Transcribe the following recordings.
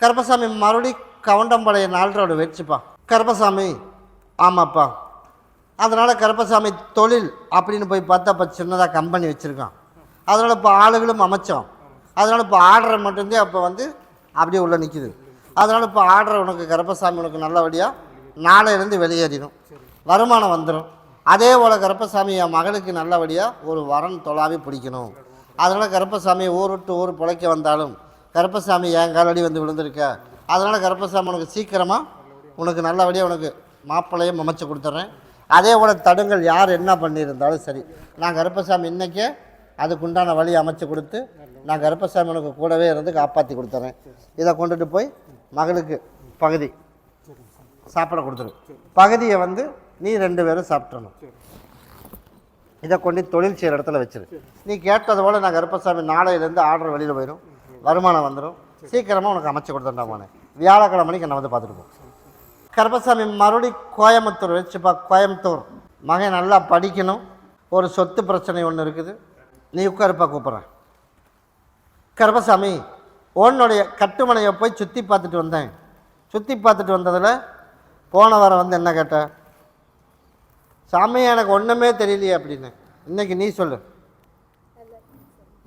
கருப்பசாமி மறுபடி கவுண்டம்பாளைய நாள் ரோடு வச்சுப்பா. கருப்பசாமி ஆமாப்பா. அதனால் கருப்பசாமி தொழில் அப்படின்னு போய் பார்த்தா இப்போ சின்னதாக கம்பெனி வச்சுருக்கான். அதனால் இப்போ ஆளுகளும் அமைச்சோம். அதனால் இப்போ ஆர்டர் மட்டும்தான் அப்போ வந்து அப்படியே உள்ளே நிற்கிது அதனால் இப்போ ஆர்டர் உனக்கு கருப்பசாமி உனக்கு நல்லபடியாக நாளையிலேருந்து வெளியேறிடும். வருமானம் வந்துடும் அதே போல் கருப்பசாமி என் மகளுக்கு நல்லபடியாக ஒரு வரன் தொழாவே பிடிக்கணும். அதனால் கருப்பசாமி ஊர் விட்டு ஊர் பிழைக்க வந்தாலும் கருப்பசாமி என் காலடி வந்து விழுந்திருக்க? அதனால் கருப்பசாமி உனக்கு சீக்கிரமாக உனக்கு நல்லபடியாக உனக்கு மாப்பிள்ளையும் அமைச்சு கொடுத்துட்றேன் அதே போல் தடுங்கள் யார் என்ன பண்ணியிருந்தாலும் சரி. நான் கருப்பசாமி இன்றைக்கே அதுக்குண்டான வழி அமைச்சு கொடுத்து நான் கருப்பசாமி உனக்கு கூடவே இருந்து காப்பாற்றி கொடுத்துட்றேன் இதை கொண்டுட்டு போய் மகளுக்கு பகுதி சாப்பிட கொடுத்துரு. பகுதியை வந்து நீ ரெண்டு பேரும் சாப்பிட்றணும் இதை கொண்டு தொழில் செய்கிற இடத்துல வச்சிரு. நீ கேட்டது போல் நான் கருப்பசாமி நாளையிலேருந்து ஆர்டர் வெளியில் போயிடும் வருமானம் வந்துடும் சீக்கிரமாக உனக்கு அமைச்சு கொடுத்துட்டாமானே வியாழக்கிழமை மணிக்கு என்னை வந்து பார்த்துட்டு போ. கருப்பசாமி மறுபடி கோயம்புத்தூர் வச்சுப்பா கோயம்புத்தூர். மகன் நல்லா படிக்கணும். ஒரு சொத்து பிரச்சனை ஒன்று இருக்குது. நீ உட்காருப்பா கூப்பிட்றேன். கருப்பசாமி உன்னுடைய கட்டுமனையை போய் சுற்றி பார்த்துட்டு வந்தேன். சுற்றி பார்த்துட்டு வந்ததில் போன வாரம் வந்து என்ன கேட்ட? சாமி எனக்கு ஒன்றுமே தெரியலையே அப்படின்னு. இன்றைக்கி நீ சொல்லு.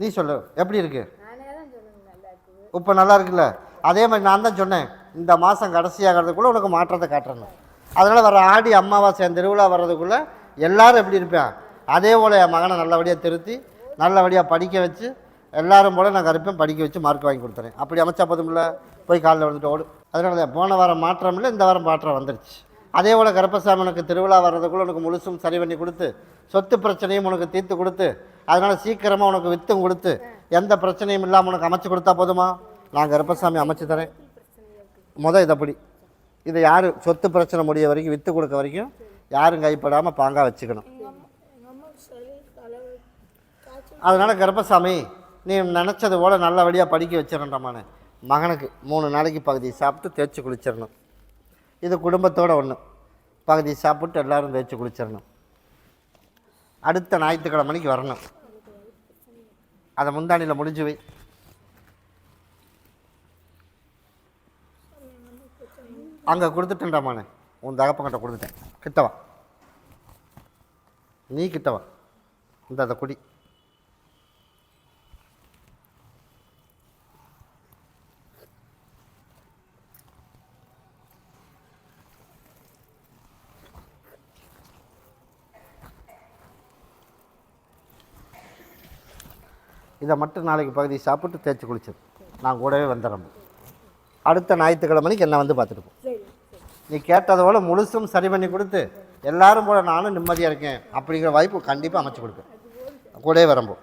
நீ சொல்லு. எப்படி இருக்குது நானே தான் சொல்லுங்க நல்லா இருக்குது இப்போ நல்லா இருக்குல்ல அதே மாதிரி நான் தான் சொன்னேன் இந்த மாதம் கடைசியாகிறதுக்குள்ளே உனக்கு மாற்றத்தை காட்டுறேன் அதனால் வர ஆடி அம்மாவாசை அந்த திருவிழா வர்றதுக்குள்ளே எல்லாரும் எப்படி இருப்பேன்? அதே போல் என் மகனை நல்லபடியாக திருத்தி நல்லபடியாக படிக்க வச்சு எல்லோரும் போல் நான் கருப்பேன் படிக்க வச்சு மார்க் வாங்கி கொடுத்துறேன். அப்படி அமைச்சா போதும்ல போய் காலில் வந்துட்டு ஓடு. அதனால தான் போன வாரம் மாற்றம் இல்லை இந்த வாரம் மாற்றம் வந்துருச்சு. அதே போல் கருப்பசாமி உனக்கு திருவிழா வர்றதுக்குள்ளே உனக்கு முழுசும் சரி பண்ணி கொடுத்து சொத்து பிரச்சனையும் உனக்கு தீர்த்து கொடுத்து அதனால் சீக்கிரமாக உனக்கு வித்தும் கொடுத்து எந்த பிரச்சனையும் இல்லாமல் உனக்கு அமைச்சு கொடுத்தா போதுமா? நான் கருப்பசாமி அமைச்சு தரேன். முத இதப்படி இதை யார் சொத்து பிரச்சனை முடிய வரைக்கும் விற்று கொடுக்க வரைக்கும் யாரும் கைப்படாமல் பாங்காக வச்சுக்கணும். அதனால் கருப்பசாமி நீ நினச்சது போல் நல்லபடியாக படிக்க வச்சிடண்டாமானே மகனுக்கு மூணு நாளைக்கு பகுதி சாப்பிட்டு தேய்ச்சி குளிச்சிடணும். இது குடும்பத்தோட ஒன்று பகுதி சாப்பிட்டு எல்லாரும் தேய்ச்சி குளிச்சிடணும். அடுத்த ஞாயிற்றுக்கிழமைக்கு வரணும். அதை முந்தானியில் முடிஞ்சு வை. அங்கே கொடுத்துட்டேன்டாமானே உன் தகப்பங்கிட்ட கொடுத்துட்டேன். கிட்டவா நீ கிட்டவா இந்த அதை குடி. இதை மட்டும் நாளைக்கு பகுதி சாப்பிட்டு தேய்ச்சி குளிச்சது நான் கூடவே வந்துடுறோம் அடுத்த ஞாயிற்றுக்கிழமைக்கு என்னை வந்து பார்த்துட்டு நீ கேட்டதை முழுசும் சரி பண்ணி கொடுத்து எல்லாரும் போல நானும் நிம்மதியாக இருக்கேன் அப்படிங்கிற வாய்ப்பு கண்டிப்பாக அமைச்சு கொடுப்பேன். கூடவே வரம்போ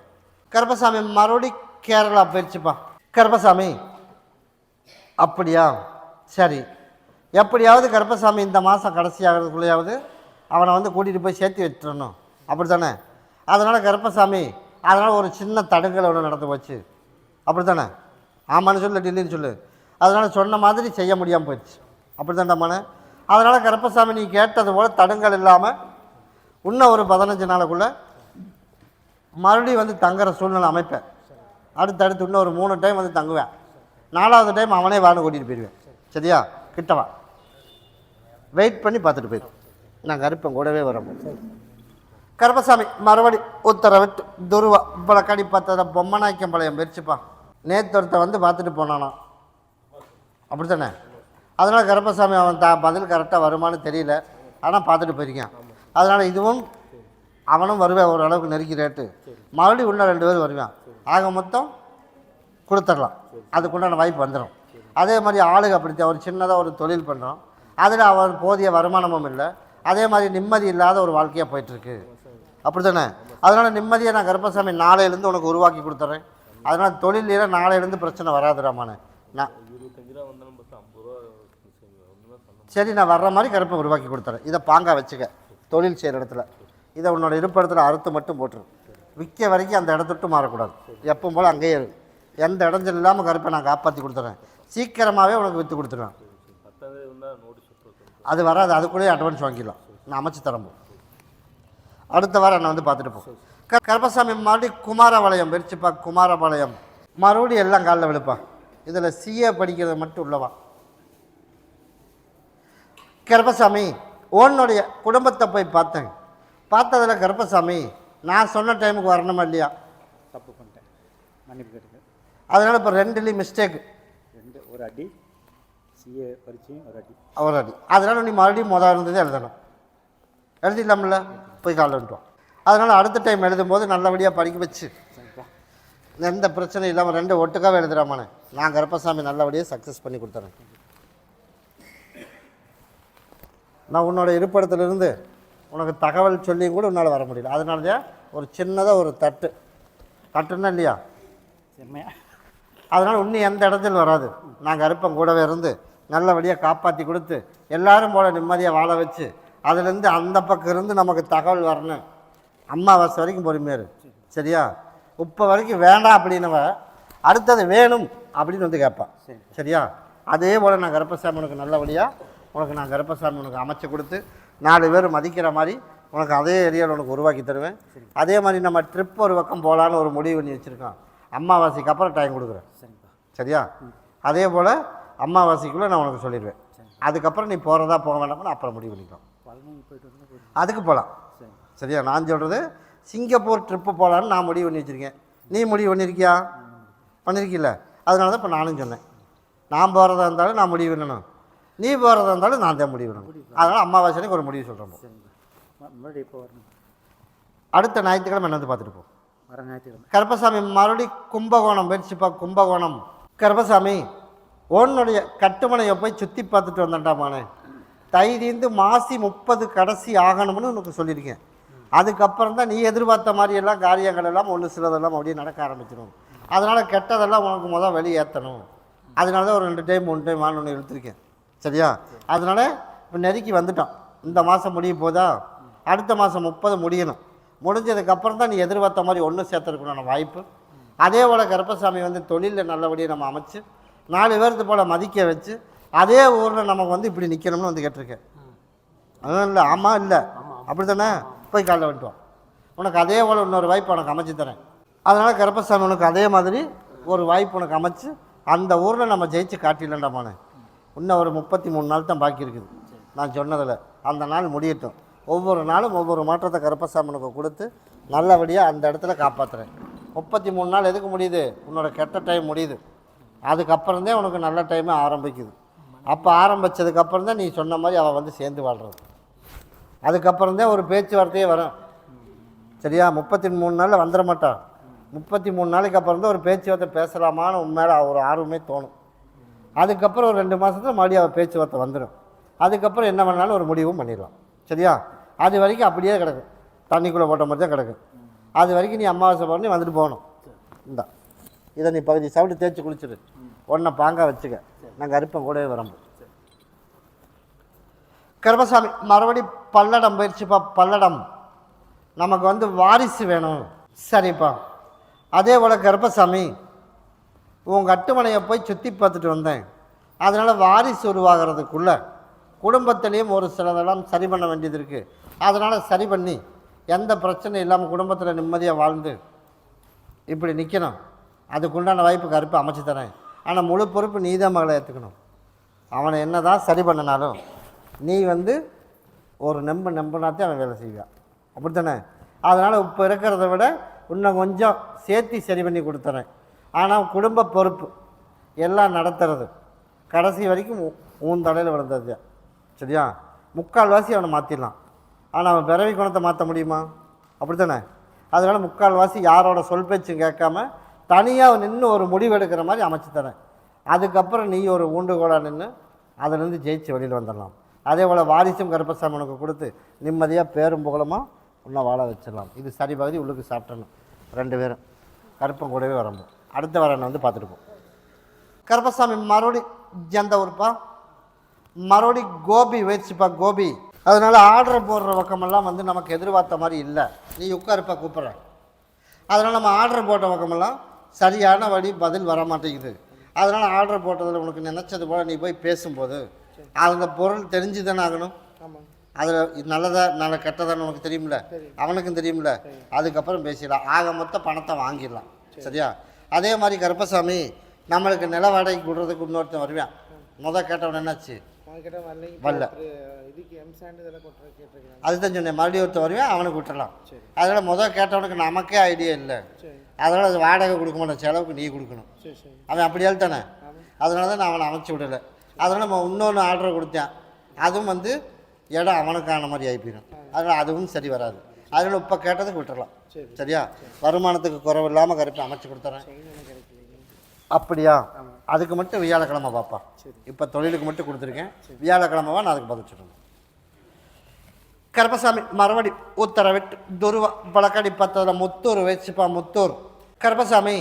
கருப்பசாமி மறுபடி கேரளா போயிடுச்சுப்பா கருப்பசாமி அப்படியா? சரி. எப்படியாவது கருப்பசாமி இந்த மாதம் கடைசி ஆகிறதுக்குள்ளேயாவது அவனை வந்து கூட்டிகிட்டு போய் சேர்த்து வச்சிடணும். அப்படி தானே அதனால் கருப்பசாமி அதனால் ஒரு சின்ன தடுங்கல் ஒன்று நடந்து போச்சு. அப்படி தானே ஆமான்னு சொல்லு டில்லின்னு சொல்லு. அதனால் சொன்ன மாதிரி செய்ய முடியாமல் போயிடுச்சு. அப்படி தான்டாமானே அதனால் கருப்பசாமி நீ கேட்டது போல் தடுங்கல் இல்லாமல் இன்னும் ஒரு பதினஞ்சு நாளுக்குள்ளே மறுபடியும் வந்து தங்குற சூழ்நிலை அமைப்பேன் அடுத்தடுத்து இன்னும் ஒரு மூணு டைம் வந்து தங்குவேன். நாலாவது டைம் அவனே வான்னு கூட்டிகிட்டு போயிடுவேன் சரியா? கிட்டவா வெயிட் பண்ணி பார்த்துட்டு போயிடும் நான் கருப்பேன் கூடவே வரேன். கருப்பசாமி மறுபடி உத்தரவிட்டு துருவா இப்போ கடி பொம்மை பொம்மநாய்க்கம்பாளையம் பிரிச்சுப்பா நேத்து ஒருத்தன் வந்து பார்த்துட்டு போனானா. அப்படி தானே அதனால் கருப்பசாமி அவன் தான் பதில் கரெக்டாக வருமானு தெரியல. ஆனால் பார்த்துட்டு போயிருக்கான். அதனால் இதுவும் அவனும் வருவேன் ஓரளவுக்கு நெருக்கி ரேட்டு. மறுபடியும் இன்னும் ரெண்டு பேரும் வருவான். ஆக மொத்தம் கொடுத்துடலாம். அதுக்குண்டான வாய்ப்பு வந்துடும் அதே மாதிரி ஆளுக அப்படித்தான். ஒரு சின்னதாக ஒரு தொழில் பண்ணுறோம் அதில் அவர் போதிய வருமானமும் இல்லை. அதே மாதிரி நிம்மதி இல்லாத ஒரு வாழ்க்கையாக போயிட்டுருக்கு அப்படி தானே அதனால் நிம்மதியை நான் கருப்பசாமி நாளையிலேருந்து உனக்கு உருவாக்கி கொடுத்துட்றேன் அதனால் தொழிலில் நாளையிலேருந்து பிரச்சனை வராதுடாமானே நான் சரி நான் வர்ற மாதிரி கருப்பை உருவாக்கி கொடுத்துறேன். இதை பாங்காக வச்சுக்க. தொழில் செய்கிற இடத்துல. இதை உன்னோட இருப்பு இடத்துல அறுத்து மட்டும் போட்டுரு. விற்க வரைக்கும் அந்த இடத்துட்டு மாறக்கூடாது. எப்பவும் போல் அங்கேயே எந்த இடஞ்சல் இல்லாமல் கருப்பை நான் காப்பாற்றி கொடுத்துறேன். சீக்கிரமாகவே உனக்கு விற்று கொடுத்துருவேன். அது வராது. அதுக்குள்ளேயே அட்வான்ஸ் வாங்கிடலாம். நான் அமைச்சு தரம்போ அடுத்த வாரம் என்னை வந்து பார்த்துட்டு போ. க கருப்பசாமி மறுபடியும் குமாரபாளையம் பிரிச்சுப்பா குமாரபாளையம். மறுபடியும் எல்லாம் காலில் விழுப்பா. இதில் சிஏ படிக்கிறது மட்டும் உள்ளவா? கருப்பசாமி உன்னுடைய குடும்பத்தை போய் பார்த்தேன். பார்த்ததில் கருப்பசாமி நான் சொன்ன டைமுக்கு வரணுமா இல்லையா? தப்பு பண்ணிட்டேன். மன்னிப்பு கேட்டுக்க. அதனால் இப்போ ரெண்டுலேயும் மிஸ்டேக் ரெண்டு ஒரு அடி. சிஏ பரீட்சையும் ஒரு அடி. அவர் அடி. அதனால் நீ மறுபடியும் முதல் இருந்ததே எழுதணும். எழுதிடலாம்ல? போய் வந்துட்டோம். அதனால் அடுத்த டைம் எழுதும்போது நல்லபடியாக படிக்க வச்சு. எந்த பிரச்சனையும் இல்லாமல் ரெண்டு ஒட்டுக்காவே எழுதுறாமானே. நான் கருப்பசாமி நல்லபடியாக சக்ஸஸ் பண்ணி கொடுத்துறேன். நான் உன்னோட இருப்பிடத்திலிருந்து உனக்கு தகவல் சொல்லியும் கூட உன்னால் வர முடியல. அதனால தான் ஒரு சின்னதாக ஒரு தட்டு. தட்டுன்னா இல்லையா? அதனால் இன்னும் எந்த இடத்துல வராது. நாங்கள் அருப்பம் கூடவே இருந்து நல்லபடியாக காப்பாற்றி கொடுத்து எல்லாரும் போல நிம்மதியாக வாழ வச்சு அதுலேருந்து அந்த பக்கம் இருந்து நமக்கு தகவல் வரணும். அம்மாவாசை வரைக்கும் பொறுமையாக இரு. சரியா? இப்போ வரைக்கும் வேண்டாம் அப்படின்னவ அடுத்தது வேணும் அப்படின்னு வந்து கேட்பான் சரி. சரியா? அதே போல் நான் கருப்பசாமி உனக்கு நல்லபடியாக உனக்கு நான் கருப்பசாமி உனக்கு அமைச்சு கொடுத்து நாலு பேர் மதிக்கிற மாதிரி உனக்கு அதே ஏரியாவில் உனக்கு உருவாக்கி தருவேன். அதே மாதிரி நம்ம ட்ரிப் ஒரு பக்கம் போகலான்னு ஒரு முடிவு பண்ணி வச்சுருக்கோம் அம்மாவாசைக்கு அப்புறம் டைம் கொடுக்குறேன். சரியா? அதே போல் அம்மாவாசைக்குள்ளே நான் உனக்கு சொல்லிடுவேன். அதுக்கப்புறம் நீ போகிறதா போக வேண்டாம்னு அப்புறம் முடிவு பண்ணிக்கலாம். அதுக்கு போகலாம். சரி. சரியா? நான் சொல்கிறது சிங்கப்பூர் ட்ரிப்பு போகலான்னு நான் முடிவு பண்ணி வச்சுருக்கேன். நீ முடிவு பண்ணியிருக்கியா பண்ணியிருக்கில்ல அதனால தான் இப்போ நானும் சொன்னேன். நான் போகிறதா இருந்தாலும் நான் முடிவு பண்ணணும். நீ போகிறதா இருந்தாலும் நான் தான் முடிவு பண்ணணும். அதனால் அம்மாவாசைக்கு ஒரு முடிவு சொல்கிறோம் மறுபடியும் அடுத்த ஞாயிற்றுக்கிழமை என்ன வந்து பார்த்துட்டு போ. கருப்பசாமி மறுபடி கும்பகோணம் போயிடுச்சுப்பா கும்பகோணம். கருப்பசாமி உன்னுடைய கட்டுமனையை போய் சுற்றி பார்த்துட்டு வந்தேன்டாமானே தைதீந்து மாசி முப்பது கடைசி ஆகணும்னு உனக்கு சொல்லியிருக்கேன். அதுக்கப்புறம் தான் நீ எதிர்பார்த்த மாதிரி எல்லாம் காரியங்கள் எல்லாம் ஒன்று சிலதெல்லாம் அப்படியே நடக்க ஆரம்பிச்சிடும் அதனால் கெட்டதெல்லாம் உனக்கு முதல் வெளியேற்றணும் அதனால தான் ஒரு ரெண்டு டைம் மூணு டைம் ஒன்று இழுத்துருக்கேன் சரியா? அதனால் இப்போ நெருக்கி வந்துட்டான். இந்த மாதம் முடியும் போதா? அடுத்த மாதம் முப்பது முடியணும். முடிஞ்சதுக்கப்புறம் தான் நீ எதிர்பார்த்த மாதிரி ஒன்று சேர்த்துருக்கணும் வாய்ப்பு. அதே போல் கருப்பசாமி வந்து தொழிலில் நல்லபடியாக நம்ம அமைச்சு நாலு பேர்த்து போல் மதிக்க வச்சு அதே ஊரில் நமக்கு வந்து இப்படி நிற்கணும்னு வந்து கேட்டிருக்கேன். அதுவும் இல்லை ஆமாம் இல்லை. அப்படி தானே போய் காலைல வந்துட்டு வா உனக்கு அதே போல் இன்னொரு வாய்ப்பு உனக்கு அமைச்சு தரேன். அதனால் கருப்பசாமி உனக்கு அதே மாதிரி ஒரு வாய்ப்பு உனக்கு அமைச்சு அந்த ஊரில் நம்ம ஜெயிச்சு காட்டிடலாண்டாமானே இன்னும் ஒரு முப்பத்தி மூணு நாள் தான் பாக்கி இருக்குது. நான் சொன்னதில். அந்த நாள் முடியட்டும். ஒவ்வொரு நாளும் ஒவ்வொரு மாற்றத்தை கருப்பசாமி உனக்கு கொடுத்து நல்லபடியாக அந்த இடத்துல காப்பாற்றுறேன் முப்பத்தி மூணு நாள் எதுக்கு முடியுது? உன்னோட கெட்ட டைம் முடியுது. அதுக்கப்புறம் தான் உனக்கு நல்ல டைமே ஆரம்பிக்குது. அப்போ ஆரம்பித்ததுக்கப்புறம் தான் நீ சொன்ன மாதிரி அவள் வந்து சேர்ந்து வாழ்கிறது அதுக்கப்புறம் தான் ஒரு பேச்சுவார்த்தையே வரும். சரியா? முப்பத்தி மூணு நாளில் வந்துட மாட்டான் முப்பத்தி மூணு நாளைக்கு அப்புறம் தான் ஒரு பேச்சுவார்த்தை பேசலாமான்னு உன் மேலே ஒரு ஆர்வமே தோணும். அதுக்கப்புறம் ஒரு ரெண்டு மாதத்தில் மறுபடியும் அவள் பேச்சுவார்த்தை வந்துடும் அதுக்கப்புறம் என்ன பண்ணாலும் ஒரு முடிவும் பண்ணிடலாம். சரியா? அது வரைக்கும் அப்படியே கிடக்கும் தண்ணிக்குள்ளே போட்ட மாதிரி தான் கிடக்கும் அது வரைக்கும் நீ அமாவாசை பண்ணி வந்துட்டு போகணும். இந்தா. இதை நீ பகுதி சவுண்டு தேய்ச்சி குளிச்சிடு ஒன்றை பாங்காக வச்சுக்க. நாங்கள் அருப்பம் கூடவே வரம்பு. கருப்பசாமி மறுபடி பல்லடம் போயிடுச்சுப்பா பல்லடம். நமக்கு வந்து வாரிசு வேணும். சரிப்பா. அதே போல் கருப்பசாமி உன் கட்டுமனையை போய் சுற்றி பார்த்துட்டு வந்தேன். அதனால் வாரிசு உருவாகிறதுக்குள்ளே குடும்பத்திலையும் ஒரு சிலதெல்லாம் சரி பண்ண வேண்டியது இருக்குது அதனால் சரி பண்ணி எந்த பிரச்சனையும் இல்லாமல் குடும்பத்தில் நிம்மதியாக வாழ்ந்து இப்படி நிற்கணும் அதுக்குண்டான வாய்ப்பு கருப்பு அமைச்சு தரேன். ஆனால் முழு பொறுப்பு நீ தான் மகளை ஏற்றுக்கணும் அவனை என்ன தான் சரி பண்ணினாலும் நீ வந்து ஒரு நம்ப நம்பினாத்தே அவன் வேலை செய்வான் அப்படித்தானே? அதனால் இப்போ இருக்கிறத விட இன்னும் கொஞ்சம் சேர்த்து சரி பண்ணி கொடுத்துறேன். ஆனால் குடும்ப பொறுப்பு எல்லாம் நடத்துறது. கடைசி வரைக்கும் உன் தலையில் விழுந்தது. சரியா? முக்கால்வாசி அவனை மாற்றிடலாம் ஆனால் அவன் பிறவி குணத்தை மாற்ற முடியுமா? அப்படித்தானே? அதனால் முக்கால்வாசி யாரோட சொல் பேச்சும் கேட்காம தனியாக நின்று ஒரு முடிவு எடுக்கிற மாதிரி அமைச்சு தரேன். அதுக்கப்புறம் நீ ஒரு ஊண்டுகோலாக நின்று அதிலேருந்து ஜெயிச்சு வெளியில் வந்துடலாம். அதே போல் வாரிசும் கருப்பசாமி உனக்கு கொடுத்து நிம்மதியாக பேரும் புகழமாக உன்னை வாழ வச்சிடலாம். இது சரி பகுதி உள்ளுக்கு சாப்பிட்டணும் ரெண்டு பேரும். கருப்பம் கூடவே வரம்போ அடுத்த வரனை வந்து பார்த்துருப்போம் கருப்பசாமி மறுபடி ஜந்த ஊருப்பா மறுபடி கோபி வச்சுப்பா கோபி. அதனால் ஆர்டர் போடுற பக்கமெல்லாம் வந்து நமக்கு எதிர்பார்த்த மாதிரி இல்லை. நீ உட்காருப்பா கூப்பிட்ற அதனால் நம்ம ஆர்டர் போட்ட பக்கமெல்லாம் சரியான வழி பதில் வர மாட்டேங்குது அதனால் ஆர்டர் போட்டதில் உனக்கு நினச்சது போல் நீ போய் பேசும்போது அந்த பொருள் தெரிஞ்சு தானே ஆகணும் அதில் நல்லதா நல்ல கெட்டதான்னு உனக்கு தெரியும்ல? அவனுக்கும் தெரியும்ல? அதுக்கப்புறம் பேசிடலாம். ஆக மொத்த பணத்தை வாங்கிடலாம். சரியா? அதே மாதிரி கருப்பசாமி நம்மளுக்கு நில வாடகைக்கு விடுறதுக்கு இன்னொருத்தன் வருவான். முத கேட்டவன் என்னாச்சு? வரல. அதுதான் சொன்னேன் மறுபடியும் ஒருத்தன் வருவான் அவனுக்கு விட்டுறலாம் அதனால் முதல் கேட்டவனுக்கு நமக்கே ஐடியா இல்லை. அதனால் அது வாடகை கொடுக்க மாட்டேன் செலவுக்கு நீ கொடுக்கணும். அவன் அப்படி எழுத்தானே அதனால தான் நான் அவனை அமைச்சு விடலை. அதனால் நம்ம இன்னொன்று ஆர்டர் கொடுத்தேன். அதுவும் வந்து இடம் அவனுக்கான மாதிரி ஆகி போயிடும். அதனால் அதுவும் சரி வராது. அதனால் இப்போ கேட்டதுக்கு விட்டுறலாம் சரி. சரியா? வருமானத்துக்கு குறைவு இல்லாமல் கருப்பை அமைச்சு கொடுத்துறேன். அப்படியா? அதுக்கு மட்டும் வியாழக்கிழமை பாப்பா. இப்போ தொழிலுக்கு மட்டும் கொடுத்துருக்கேன். வியாழக்கிழமைவா நான் அதுக்கு பதில் சொல்லணும் கருப்பசாமி மறுபடி உத்தரவிட்டு துருவ பழக்கடி பத்ததில் முத்தூர் வச்சுப்பா முத்தூர். கருப்பசாமி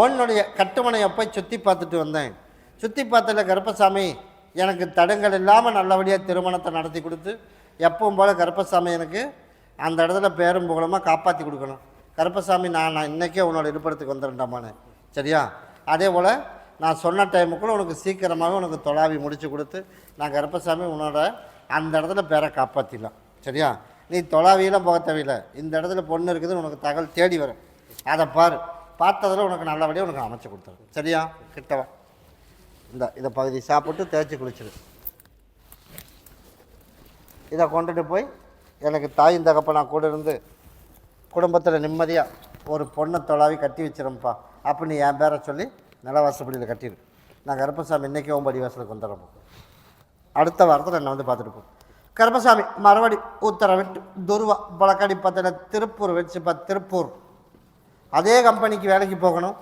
உன்னுடைய கட்டுமனையை போய் சுற்றி பார்த்துட்டு வந்தேன். சுற்றி பார்த்ததில் கருப்பசாமி எனக்கு தடங்கள் இல்லாமல் நல்லபடியாக திருமணத்தை நடத்தி கொடுத்து எப்பவும் போல் கருப்பசாமி எனக்கு அந்த இடத்துல பேரும் புகழமாக காப்பாற்றி கொடுக்கணும். கருப்பசாமி நான் நான் இன்றைக்கே உன்னோட இருப்பிடத்துக்கு வந்துடுறேன்டாமான்னு சரியா? அதே போல் நான் சொன்ன டைமுக்குள்ளே உனக்கு சீக்கிரமாகவே உனக்கு தொலாவி முடித்து கொடுத்து நான் கருப்பசாமி உன்னோட அந்த இடத்துல பேரை காப்பாற்றிடலாம் சரியா? நீ தொலாவியெல்லாம் போக தேவையில்லை. இந்த இடத்துல பொண்ணு இருக்குதுன்னு உனக்கு தகவல் தேடி வரும். அதை பாரு. பார்த்ததில் உனக்கு நல்லபடியாக உனக்கு அமைச்சு கொடுத்துரும். சரியா? கிட்டவா? இந்த இதை பகுதி சாப்பிட்டு தேய்ச்சி குளிச்சிரு. இதை கொண்டுட்டு போய் எனக்கு தாயும் நான் கூட இருந்து குடும்பத்தில் நிம்மதியாக ஒரு பொண்ணை தொலாவி கட்டி வச்சிரும்ப்பா. அப்படின்னு என் பேரை சொல்லி நிலவாசப்படியில் கட்டியிருக்கு நான் கருப்பசாமி இன்றைக்கி ஓம்படி வாசலுக்கு வந்துடுறோம் அடுத்த வாரத்தில் என்னை வந்து பார்த்துருப்போம் கருப்பசாமி மறுபடி உத்தரவிட்டு துருவா பழக்கடி பார்த்தீங்கன்னா திருப்பூர் வச்சு பார்த்து திருப்பூர். அதே கம்பெனிக்கு வேலைக்கு போகணும்.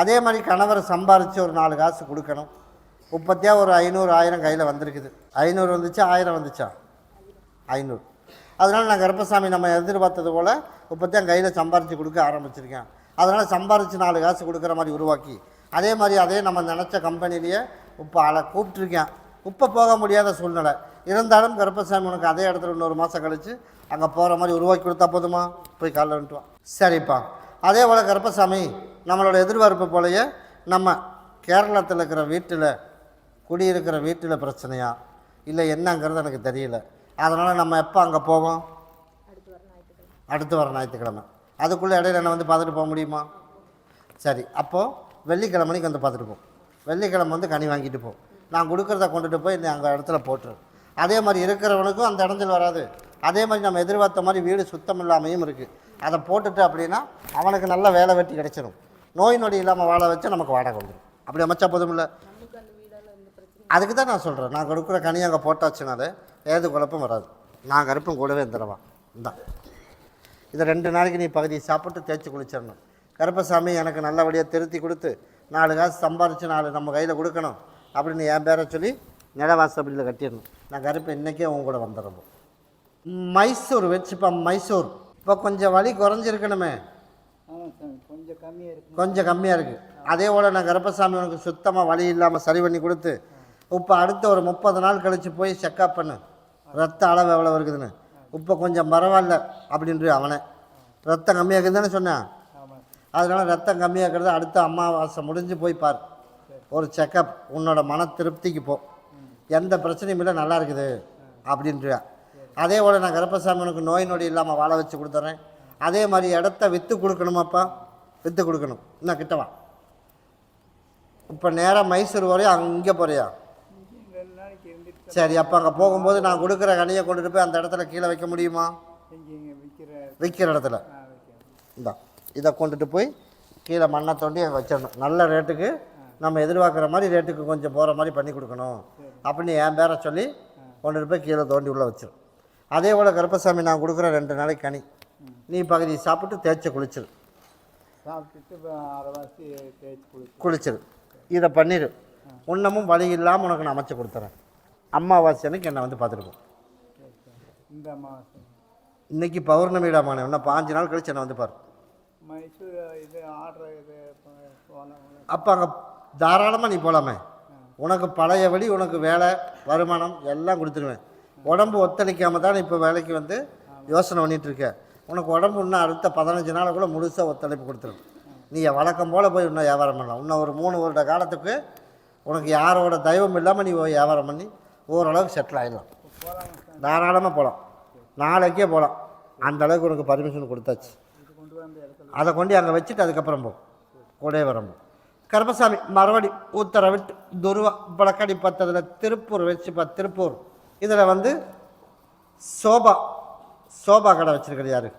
அதே மாதிரி கணவர் சம்பாரித்து ஒரு நாலு காசு கொடுக்கணும். முப்பத்தியாக ஒரு ஐநூறு ஆயிரம் கையில் வந்திருக்குது. ஐநூறு வந்துச்சா ஆயிரம் வந்துச்சா? ஐநூறு. அதனால் நான் கருப்பசாமி நம்ம எதிர்பார்த்தது போல் முப்பத்தியாக கையில் சம்பாரித்து கொடுக்க ஆரம்பிச்சிருக்கேன். அதனால் சம்பாரித்து நாலு காசு கொடுக்குற மாதிரி உருவாக்கி அதே மாதிரி அதே நம்ம நினச்ச கம்பெனிலேயே இப்போ ஆளை கூப்பிட்ருக்கேன் இப்போ போக முடியாத சூழ்நிலை. இருந்தாலும் கருப்பசாமி உனக்கு அதே இடத்துல இன்னொரு மாதம் கழித்து அங்கே போகிற மாதிரி உருவாக்கி கொடுத்தா போதுமா? போய் காலைல வந்துட்டுவான் சரிப்பா. அதே போல் கருப்பசாமி நம்மளோட எதிர்பார்ப்பு போலயே நம்ம கேரளத்தில் இருக்கிற வீட்டில் குடியிருக்கிற வீட்டில் பிரச்சனையா? இல்லை என்னங்கிறது எனக்கு தெரியல. அதனால் நம்ம எப்போ அங்கே போவோம்? அடுத்து வர ஞாயிற்றுக்கிழமை. அதுக்குள்ளே இடையில என்ன வந்து பார்த்துட்டு போக முடியுமா? சரி அப்போது வெள்ளிக்கிழமைக்கு வந்து பார்த்துட்டு போ. வெள்ளிக்கிழமை வந்து கனி வாங்கிட்டு போ. நான் கொடுக்குறத கொண்டுட்டு போய் நீ அங்கே இடத்துல போட்டுரு. அதே மாதிரி இருக்கிறவனுக்கும் அந்த இடத்துல வராது. அதே மாதிரி நம்ம எதிர்பார்த்த மாதிரி வீடு சுத்தம் இல்லாமையும் இருக்குது அதை போட்டுட்டு அப்படின்னா அவனுக்கு நல்ல வேலை வெட்டி கிடைச்சிடும் நோய் நொடி இல்லாமல் வாழ வச்சு நமக்கு வாடகை வந்துடும் அப்படி அமைச்சா போதும் இல்லை? அதுக்கு தான் நான் சொல்கிறேன் நான் கொடுக்குற கனி அங்கே போட்டாச்சுனாலே ஏது குழப்பம் வராது. நான் கருப்பும் கூடவே இருந்துடுவான் இந்தா. இதை ரெண்டு நாளைக்கு நீ பகுதியை சாப்பிட்டு தேய்ச்சி குளிச்சிடணும். கருப்பசாமி எனக்கு நல்லபடியாக திருத்தி கொடுத்து நாலு காசு சம்பாரித்து நாலு நம்ம கையில் கொடுக்கணும் அப்படின்னு என் பேரை சொல்லி நிலவாசப்படியில் கட்டிடணும். நான் கருப்பு இன்றைக்கே உங்க கூட வந்துடுறோம் மைசூர் வச்சுப்பா மைசூர். இப்போ கொஞ்சம் வலி குறைஞ்சிருக்கணுமே. கொஞ்சம் கம்மியாக இருக்குது கொஞ்சம் கம்மியாக இருக்குது அதே போல் நான் கருப்பசாமி உனக்கு சுத்தமாக வலி இல்லாமல் சரி பண்ணி கொடுத்து இப்போ அடுத்த ஒரு முப்பது நாள் கழித்து போய் செக்கப் பண்ணு. ரத்த அளவு எவ்வளோ இருக்குதுன்னு. இப்போ கொஞ்சம் பரவாயில்ல அப்படின்ற அவனை. ரத்தம் கம்மியாக இருக்குதுன்னு சொன்னேன். அதனால் ரத்தம் கம்மியாக இருக்கிறது அடுத்த அமாவாசை முடிஞ்சு போய் பார். ஒரு செக்கப் உன்னோட மன திருப்திக்கு போ. எந்த பிரச்சனையும் இல்லை நல்லா இருக்குது அப்படின்றியா. அதே போல் நான் கருப்பசாமி உனக்கு நோய் நொடி இல்லாமல் வாழ வச்சு கொடுத்துட்றேன் அதே மாதிரி இடத்த விற்று கொடுக்கணுமாப்பா? விற்று கொடுக்கணும். இன்னும் கிட்டவா இப்போ நேராக மைசூர் வரையும் அங்கே போறியா? சரி அப்போ அங்கே போகும்போது நான் கொடுக்குற கனியை கொண்டுட்டு போய் அந்த இடத்துல கீழே வைக்க முடியுமா? விற்கிற இடத்துல. இந்தா. இதை கொண்டுட்டு போய் கீழே மண்ணை தோண்டி வச்சிடணும். நல்ல ரேட்டுக்கு நம்ம எதிர்பார்க்குற மாதிரி ரேட்டுக்கு கொஞ்சம் போகிற மாதிரி பண்ணி கொடுக்கணும். அப்படின்னு என் பேரை சொல்லி கொண்டுட்டு போய் கீழே தோண்டி உள்ளே வச்சிரு அதே போல் கருப்பசாமி நான் கொடுக்குற ரெண்டு நாளைக்கு கனி. நீ பகுதி சாப்பிட்டு தேய்ச்சி குளிச்சிரு. சாப்பிட்டுட்டு குளிச்சிரு. இதை பண்ணிடு உன்னமும் வழி இல்லாமல் உனக்கு நான் அமைச்சு கொடுத்துறேன். அம்மாவாசை அன்னைக்கு என்னை வந்து பார்த்துருக்கோம் இந்த அமாவாசை இன்னைக்கு பௌர்ணமிடாமான இன்னும் பாஞ்சு நாள் கழிச்சு என்னை வந்து பாரு. மைசூர் இது ஆர்டர் இது அப்போ அங்கே தாராளமாக நீ போகலாமே உனக்கு பழையபடி உனக்கு வேலை வருமானம் எல்லாம் கொடுத்துருவேன். உடம்பு ஒத்துழைக்காம தான் இப்போ வேலைக்கு வந்து யோசனை பண்ணிட்டு இருக்க. உனக்கு உடம்பு இன்னும் அடுத்த பதினஞ்சு நாளுக்குள்ளே முழுசாக ஒத்துழைப்பு கொடுத்துரும். நீ வழக்கம் போல் போய் இன்னும் வியாபாரம் பண்ணலாம். இன்னும் ஒரு மூணு வருட காலத்துக்கு உனக்கு யாரோட தெய்வம் இல்லாமல் நீ போய் வியாபாரம் பண்ணி ஓரளவுக்கு செட்டில் ஆகிடலாம் தாராளமாக போகலாம் நாளைக்கே போகலாம் அந்த அளவுக்கு உனக்கு பர்மிஷன் கொடுத்தாச்சு. அதை கொண்டு அங்கே வச்சுட்டு அதுக்கப்புறம் போ. கூடவே வரம்போ. கருப்பசாமி மறுபடி உத்தரவிட்டு துருவா பழக்கடி பத்ததில் திருப்பூர் வச்சுப்பா திருப்பூர். இதில் வந்து சோபா சோபா கடை வச்சுருக்கிறது யாரு?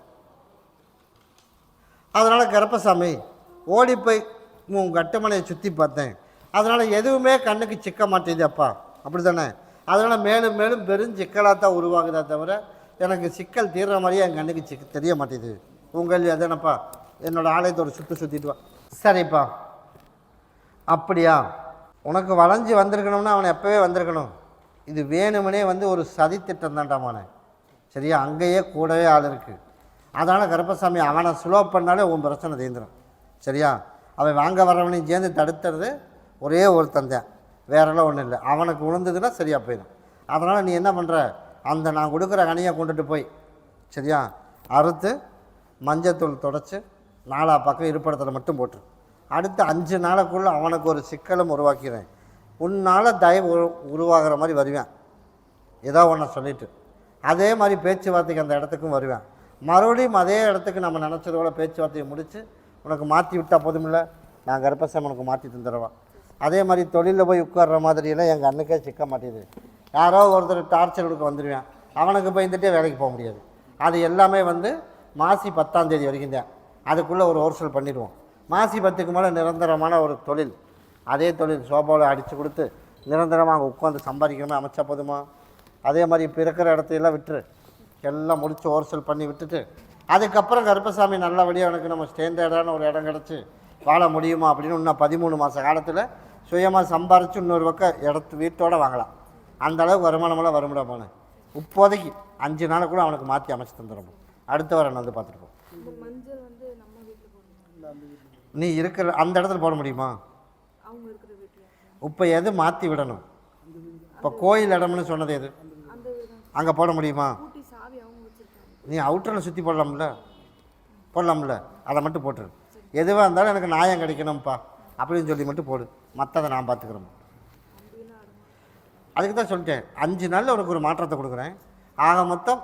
அதனால் கருப்பசாமி ஓடி போய் உன் கட்டுமனையை சுற்றி பார்த்தேன். அதனால் எதுவுமே கண்ணுக்கு சிக்க மாட்டேங்குது அப்பா. அப்படி தானே அதனால் மேலும் மேலும் பெரும் சிக்கலாக தான் உருவாகுதே தவிர எனக்கு சிக்கல் தீர்ற மாதிரியே என் கண்ணுக்கு சிக்க தெரிய மாட்டேங்குது. உங்கள் எதனப்பா? என்னோட ஆலயத்தோட சுற்றி சுற்றிட்டு வா. சரிப்பா. அப்படியா? உனக்கு வளைஞ்சு வந்திருக்கணும்னா அவனை எப்போவே வந்திருக்கணும். இது வேணுமனே வந்து ஒரு சதி திட்டம் தான்டாமானே சரியா? அங்கேயே கூடவே ஆள் இருக்குது அதனால் கருப்பசாமி அவனை ஸ்லோ பண்ணாலே உன் பிரச்சனை தீந்துடும் சரியா? அவன் வாங்க வரவனையும் சேர்ந்து தடுத்துறது ஒரே ஒரு தந்தேன் வேறெல்லாம் ஒன்றும் இல்லை. அவனுக்கு உணர்ந்ததுன்னா சரியாக போயிடும். அதனால் நீ என்ன பண்ணுற அந்த நான் கொடுக்குற கனியை கொண்டுட்டு போய். சரியா? அறுத்து மஞ்சத்தூள் தொடச்சி நாலா பக்கம் இருப்பிடத்தில் மட்டும் போட்டுரு. அடுத்த அஞ்சு நாளைக்குள்ளே அவனுக்கு ஒரு சிக்கலும் உருவாக்கிறேன். உன்னால் தயவு உரு- உருவாகிற மாதிரி வருவேன். ஏதோ ஒன்று சொல்லிட்டு. அதே மாதிரி பேச்சுவார்த்தைக்கு அந்த இடத்துக்கும் வருவேன். மறுபடியும் அதே இடத்துக்கு நம்ம நினச்சதோட பேச்சுவார்த்தையை முடித்து உனக்கு மாற்றி விட்டால் போதுமில்ல? நான் கர்ப்பசம் உனக்கு மாற்றி தந்துடுவேன் அதே மாதிரி தொழிலில் போய் உட்கார்ற மாதிரியெல்லாம் எங்கள் அண்ணுக்கே சிக்க மாட்டேது. யாரோ ஒருத்தர் டார்ச்சர் கொடுக்க வந்துடுவேன் அவனுக்கு பயந்துட்டே வேலைக்கு போக முடியாது. அது எல்லாமே வந்து மாசி பத்தாம் தேதி வரைக்கும் தான். அதுக்குள்ளே ஒரு ஹோர்சல் பண்ணிடுவோம். மாசி பத்துக்கு மேலே நிரந்தரமான ஒரு தொழில். அதே தொழில் சோபாவில் அடித்து கொடுத்து நிரந்தரமாக அங்கே உட்காந்து சம்பாதிக்கணுமே அமைச்சா போதுமா? அதே மாதிரி இப்போ இருக்கிற இடத்தையெல்லாம் விட்டுரு. எல்லாம் முடித்து ஹோர்சல் பண்ணி விட்டுட்டு அதுக்கப்புறம் கருப்பசாமி நல்லபடியாக எனக்கு நம்ம ஸ்டேண்டர்டான ஒரு இடம் கிடச்சி வாழ முடியுமா அப்படின்னு இன்னும் பதிமூணு மாத காலத்தில் சுயமாக சம்பாரித்து இன்னொரு பக்கம் இடத்து வீட்டோட வாங்கலாம். அந்த அளவுக்கு வருமானமெல்லாம் வரும்டாமான்னு இப்போதைக்கு அஞ்சு நாள் கூட அவனுக்கு மாற்றி அமைச்சு தந்துடணும் அடுத்த வாரம் வந்து பார்த்துருப்போம் நீ இருக்கிற அந்த இடத்துல போட முடியுமா? இப்போ எது மாற்றி விடணும்? இப்போ கோயில் இடம்னு சொன்னது எது? அங்கே போட முடியுமா? நீ அவுட்டரில் சுற்றி போடலாம்ல? போடலாம்ல? அதை மட்டும் போட்டுரு. எதுவாக இருந்தாலும் எனக்கு நியாயம் கிடைக்கணும்ப்பா. அப்படின்னு சொல்லி மட்டும் போடு. மற்றதை நான் பார்த்துக்கிறேன். அதுக்கு தான் சொல்லிட்டேன். அஞ்சு நாளில் உனக்கு ஒரு மாற்றத்தை கொடுக்குறேன். ஆக மொத்தம்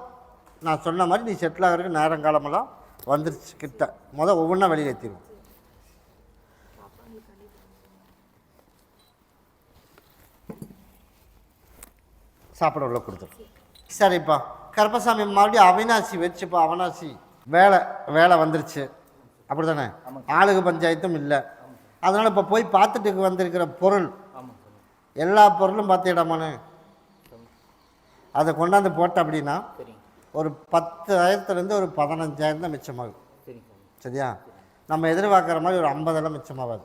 நான் சொன்ன மாதிரி நீ செட்டில் ஆகிறதுக்கு நேரங்காலமெல்லாம் வந்துருச்சு கிட்ட. மொதல் ஒவ்வொன்றா வெளியில் ஏற்றிடுவோம் சாப்பிட உள்ள கொடுத்துரு. சரிப்பா. கருப்பசாமி மறுபடியும் அவினாசி வச்சுப்பா அவனாசி. வேலை வேலை வந்துருச்சு. அப்படி தானே ஆளுக பஞ்சாயத்தும் இல்லை. அதனால் இப்போ போய் பார்த்துட்டு வந்திருக்கிற பொருள். எல்லா பொருளும் பார்த்துடாமான்னு அதை கொண்டாந்து போட்ட அப்படின்னா ஒரு பத்தாயிரத்துலேருந்து ஒரு பதினஞ்சாயிரம் தான் மிச்சமாகும் சரியா? நம்ம எதிர்பார்க்குற மாதிரி ஒரு ஐம்பதெல்லாம் மிச்சமாகாது.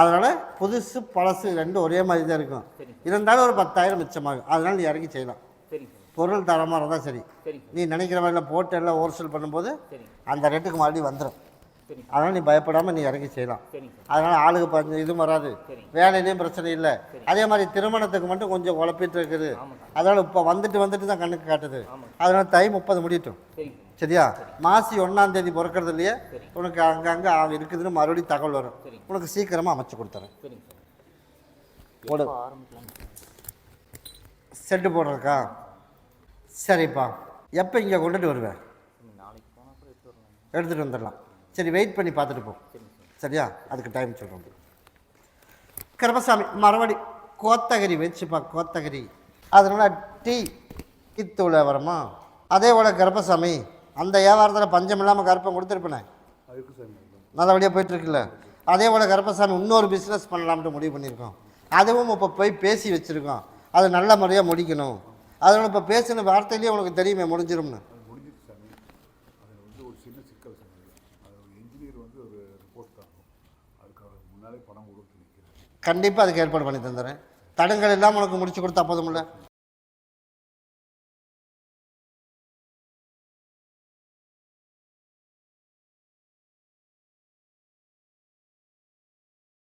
அதனால் புதுசு பழசு ரெண்டும் ஒரே மாதிரி தான் இருக்கும். இருந்தாலும் ஒரு பத்தாயிரம் மிச்சமாகும். அதனால் நீ இறங்கி செய்யலாம். பொருள் தரமாக இருந்தால் சரி. நீ நினைக்கிற மாதிரிலாம் போட்டு எல்லாம் ஹோல்சேல் பண்ணும்போது அந்த ரேட்டுக்கு மறுபடியும் வந்துடும் அதனால் நீ பயப்படாமல் நீ இறங்கி செய்யலாம். அதனால் ஆளுக்கு பஞ்சம் இதுவும் வராது. வேலையிலையும் பிரச்சனை இல்லை. அதே மாதிரி திருமணத்துக்கு மட்டும் கொஞ்சம் குழப்பிட்டு இருக்குது. அதனால் இப்போ வந்துட்டு வந்துட்டு தான் கண்ணுக்கு காட்டுது. அதனால் தை முப்பது முடியட்டும். சரியா? மாசி ஒன்றாம் தேதி பிறக்கிறதுலையே உனக்கு அங்கங்கே அங்கே இருக்குதுன்னு மறுபடியும் தகவல் வரும். உனக்கு சீக்கிரமாக அமைச்சு கொடுத்துறேன். செட்டு போடுறதுக்கா? சரிப்பா. எப்போ இங்கே கொண்டுட்டு வருவேன் எடுத்துகிட்டு வந்துடலாம். சரி வெயிட் பண்ணி பார்த்துட்டு போ. சரியா? அதுக்கு டைம் சொல்கிறோம் கருப்பசாமி மறுபடி கோத்தகிரி வச்சுப்பா கோத்தகிரி. அதனால் டீ தூள் வியாபாரமா? அதே போல் கருப்பசாமி அந்த வியாபாரத்தில் பஞ்சம் இல்லாமல் கருப்பம் கொடுத்துருப்பேனே. நல்லபடியாக போயிட்டுருக்குல்ல? அதே போல் கருப்பசாமி இன்னொரு பிஸ்னஸ் பண்ணலாம்னு முடிவு பண்ணியிருக்கோம். அதுவும் இப்போ போய் பேசி வச்சுருக்கோம். அது நல்ல முறையாக முடிக்கணும். அதனால் இப்போ பேசின வார்த்தையிலேயே உனக்கு தெரியுமே முடிஞ்சிரும்னு. கண்டிப்பாக அதுக்கு ஏற்பாடு பண்ணி தந்துடுறேன். தடங்கள் இல்லாமல் உனக்கு முடிச்சு கொடுத்தா போதும்ல?